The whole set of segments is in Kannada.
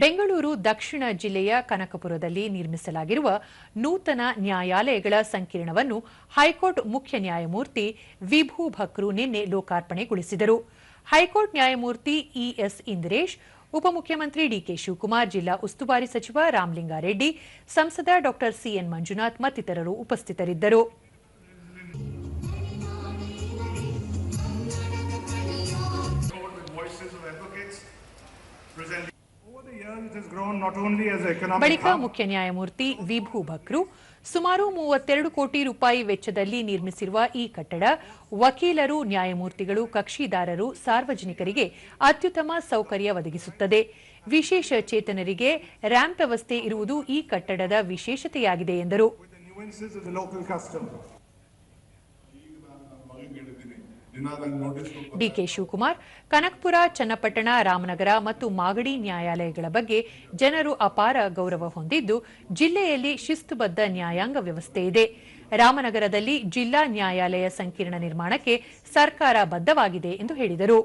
ಬೆಂಗಳೂರು ದಕ್ಷಿಣ ಜಿಲ್ಲೆಯ ಕನಕಪುರದಲ್ಲಿ ನಿರ್ಮಿಸಲಾಗಿರುವ ನೂತನ ನ್ಯಾಯಾಲಯಗಳ ಸಂಕೀರ್ಣವನ್ನು ಹೈಕೋರ್ಟ್ ಮುಖ್ಯ ನ್ಯಾಯಮೂರ್ತಿ ವಿಭು ಭಕ್ರು ನಿನ್ನೆ ಲೋಕಾರ್ಪಣೆಗೊಳಿಸಿದರು. ಹೈಕೋರ್ಟ್ ನ್ಯಾಯಮೂರ್ತಿ ಇಎಸ್ ಇಂದಿರೇಶ್, ಉಪಮುಖ್ಯಮಂತ್ರಿ ಡಿಕೆ ಶಿವಕುಮಾರ್, ಜಿಲ್ಲಾ ಉಸ್ತುವಾರಿ ಸಚಿವ ರಾಮಲಿಂಗಾರೆಡ್ಡಿ, ಸಂಸದ ಡಾ ಸಿಎನ್ ಮಂಜುನಾಥ್ ಮತ್ತಿತರರು ಉಪಸ್ಥಿತರಿದ್ದರು. ಬಳಿಕ ಮುಖ್ಯ ನ್ಯಾಯಮೂರ್ತಿ ವಿಭು ಭಕ್ರು ಸುಮಾರು ಮೂವತ್ತೆರಡು ಕೋಟಿ ರೂಪಾಯಿ ವೆಚ್ಚದಲ್ಲಿ ನಿರ್ಮಿಸಿರುವ ಈ ಕಟ್ಟಡ ವಕೀಲರು ನ್ಯಾಯಮೂರ್ತಿಗಳು ಕಕ್ಷಿದಾರರು ಸಾರ್ವಜನಿಕರಿಗೆ ಅತ್ಯುತ್ತಮ ಸೌಕರ್ಯ ಒದಗಿಸುತ್ತದೆ. ವಿಶೇಷ ಚೇತನರಿಗೆ ರ್ಯಾಂಪ್ ವ್ಯವಸ್ಥೆ ಇರುವುದು ಈ ಕಟ್ಟಡದ ವಿಶೇಷತೆಯಾಗಿದೆ ಎಂದರು. ಡಿಕೆ ಶಿವಕುಮಾರ್ ಕನಕಪುರ ಚನ್ನಪಟ್ಟಣ ರಾಮನಗರ ಮತ್ತು ಮಾಗಡಿ ನ್ಯಾಯಾಲಯಗಳ ಬಗ್ಗೆ ಜನರು ಅಪಾರ ಗೌರವ ಹೊಂದಿದ್ದು ಜಿಲ್ಲೆಯಲ್ಲಿ ಶಿಸ್ತುಬದ್ಧ ನ್ಯಾಯಾಂಗ ವ್ಯವಸ್ಥೆ ಇದೆ. ರಾಮನಗರದಲ್ಲಿ ಜಿಲ್ಲಾ ನ್ಯಾಯಾಲಯ ಸಂಕೀರ್ಣ ನಿರ್ಮಾಣಕ್ಕೆ ಸರ್ಕಾರ ಬದ್ಧವಾಗಿದೆ ಎಂದು ಹೇಳಿದರು.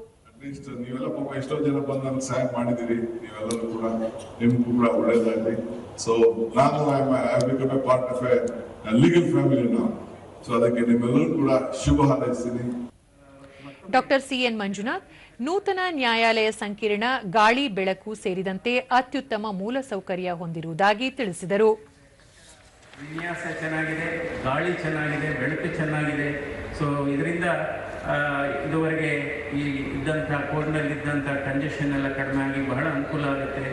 ಸೊ ಅದಕ್ಕೆ ನಿಮ್ಮೆಲ್ಲರೂ ಕೂಡ ಶುಭ ಹಾರೈಸ್ತೀನಿ. ಡಾಕ್ಟರ್ ಸಿಎನ್ ಮಂಜುನಾಥ್, ನೂತನ ನ್ಯಾಯಾಲಯ ಸಂಕೀರ್ಣ ಗಾಳಿ ಬೆಳಕು ಸೇರಿದಂತೆ ಅತ್ಯುತ್ತಮ ಮೂಲಸೌಕರ್ಯ ಹೊಂದಿರುವುದಾಗಿ ತಿಳಿಸಿದರು. ವಿನ್ಯಾಸ ಚೆನ್ನಾಗಿದೆ, ಗಾಳಿ ಚೆನ್ನಾಗಿದೆ, ಬೆಳಕು ಚೆನ್ನಾಗಿದೆ. ಸೊ ಇದರಿಂದ ಇದುವರೆಗೆ ಈ ಇದ್ದಂಥ, ಕೋರ್ಟ್ನಲ್ಲಿದ್ದಂಥ ಕಂಜೆಷನ್ ಎಲ್ಲ ಕಡಿಮೆ ಆಗಿ ಬಹಳ ಅನುಕೂಲ ಆಗುತ್ತೆ.